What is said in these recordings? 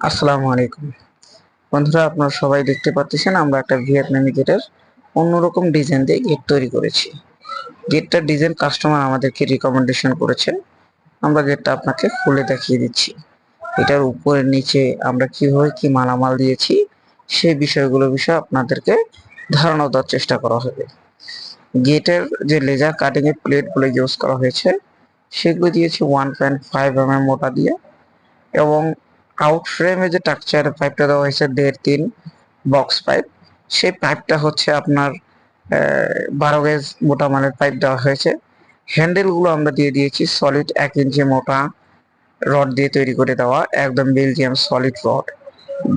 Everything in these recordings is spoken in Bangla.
আসসালামু আলাইকুম। বন্ধুরা, আপনারা সবাই দেখতে পাচ্ছেন, আমরা একটা ভিয়েতনামি গেটের অন্যরকম ডিজাইন দিয়ে গেট তৈরি করেছি। গেটটার ডিজাইন কাস্টমার আমাদেরকে রিকমেন্ডেশন করেছে আমরা গেটটা আপনাকে খুলে দেখিয়ে দিচ্ছি। এটার উপরে নিচে আমরা কীভাবে কি মালামাল দিয়েছি, সেই বিষয়গুলো বিষয়ে আপনাদেরকে ধারণা দেওয়ার চেষ্টা করা হবে। গেটের যে লেজার কাটিং এর প্লেটগুলো ইউজ করা হয়েছে, সেগুলো দিয়েছি one point five M M মোটা দিয়ে এবং আউট ফ্রেমে যে টাকচার পাইপটা দেওয়া হয়েছে, দেড় তিন বক্স পাইপ সেই পাইপটা হচ্ছে আপনার বারো গেজ মোটা মানের পাইপ দেওয়া হয়েছে। হ্যান্ডেলগুলো আমরা দিয়ে দিয়েছি সলিড এক ইঞ্চি মোটা রড দিয়ে তৈরি করে দেওয়া, একদম বেলজিয়াম সলিড রড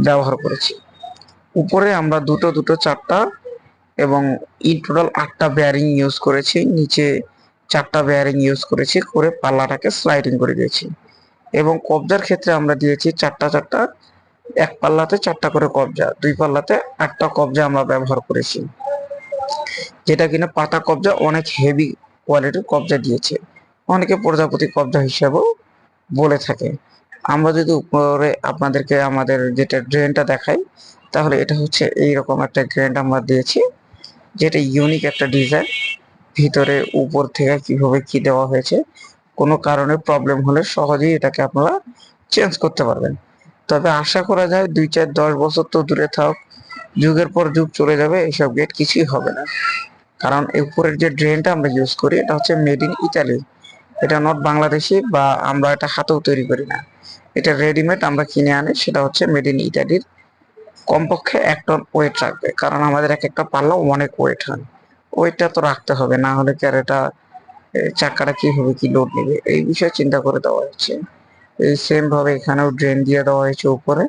ব্যবহার করেছি। উপরে আমরা দুটো দুটো, চারটা এবং ইন টোটাল আটটা বেয়ারিং ইউজ করেছি, নিচে চারটা বেয়ারিং ইউজ করেছি, করে পাল্লাটাকে স্লাইডিং করে দিয়েছি। এবং কবজার ক্ষেত্রে আমরা দিয়েছি চারটা চারটা, এক পাল্লাতে চারটা করে কবজা, দুই পাল্লাতে আটটা কবজা আমরা ব্যবহার করেছি। যেটা কিনা পাতা কবজা অনেক হেভি কোয়ালিটির কবজা দিয়েছে। অনেকে প্রজাপতি কবজা হিসেবেও বলে থাকে। আমরা যদি উপরে আপনাদেরকে আমাদের যেটা ড্রেনটা দেখাই, তাহলে এটা হচ্ছে এইরকম একটা ড্রেন আমরা দিয়েছি, যেটা ইউনিক একটা ডিজাইন ভিতরে উপর থেকে কীভাবে কি দেওয়া হয়েছে কোনো কারণে প্রবলেম হলে সহজেই এটাকে আপনারা চেঞ্জ করতে পারবেন। তবে আশা করা যায় দুই চার দশ বছর তো দূরে থাক, যুগের পর যুগ চলে যাবে এইসব গেট কিছুই হবে না। কারণ উপরের যে ড্রেনটা আমরা ইউজ করি, এটা হচ্ছে মেড ইন ইতালি এটা নট বাংলাদেশি বা আমরা এটা হাতেও তৈরি করি না। এটা রেডিমেড আমরা কিনে আনি, সেটা হচ্ছে মেড ইন ইতালির কমপক্ষে এক টন ওয়েট রাখবে। কারণ আমাদের এক একটা পাল্লা অনেক ওয়েট হয়। ওয়েটটা তো রাখতে হবে, না হলে কি আর এটা চাকাটা কীভাবে কি লোড নেবে? এই বিষয়ে চিন্তা করে দেওয়া হয়েছে। এই সেম ভাবে এখানেও ড্রেন দিয়ে দেওয়া হয়েছে উপরে,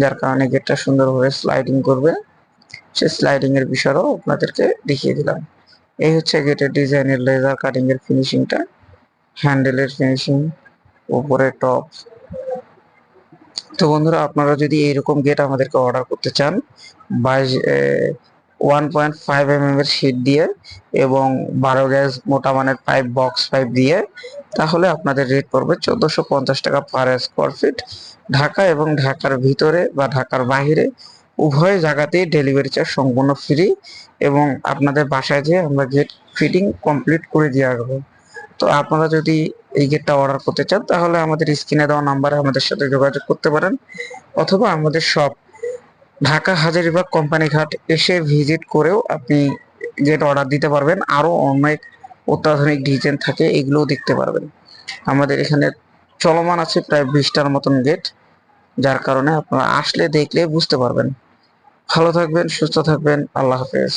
যার কারণে গেটটা সুন্দরভাবে স্লাইডিং করবে। সে স্লাইডিং এর বিষয়টাও আপনাদেরকে দেখিয়ে দিলাম। এই হচ্ছে গেটের ডিজাইনের লেজার কাটিং এর ফিনিশিংটা হ্যান্ডেলের ফিনিশিং উপরে টপ তো বন্ধুরা, আপনারা যদি এইরকম গেট আমাদেরকে অর্ডার করতে চান, বাইশ ওয়ান পয়েন্ট ফাইভ এম এর শিট দিয়ে এবং বারো গ্যাস মোটা মানের পাইপ বক্স পাইপ দিয়ে, তাহলে আপনাদের রেট পড়বে চোদ্দশো পঞ্চাশ টাকা পার স্কোয়ার ফিট ঢাকা এবং ঢাকার ভিতরে বা ঢাকার বাইরে উভয় জায়গাতেই ডেলিভারি চার্জ সম্পূর্ণ ফ্রি এবং আপনাদের বাসায় যেয়ে আমরা গেট ফিটিং কমপ্লিট করে দিয়ে আসব। তো আপনারা যদি এই গেটটা অর্ডার করতে চান, তাহলে আমাদের স্ক্রিনে দেওয়া নাম্বারে আমাদের সাথে যোগাযোগ করতে পারেন, অথবা আমাদের সব ঢাকা হাজারিবাগ কোম্পানিঘাট এসে ভিজিট করেও আপনি গেট অর্ডার দিতে পারবেন, আরও অনেক অত্যাধুনিক ডিজাইন থাকে, এগুলোও দেখতে পারবেন। আমাদের এখানে চলমান আছে প্রায় বিশটার মতন গেট যার কারণে আপনারা আসলে দেখলে বুঝতে পারবেন। ভালো থাকবেন, সুস্থ থাকবেন, আল্লাহ হাফেজ।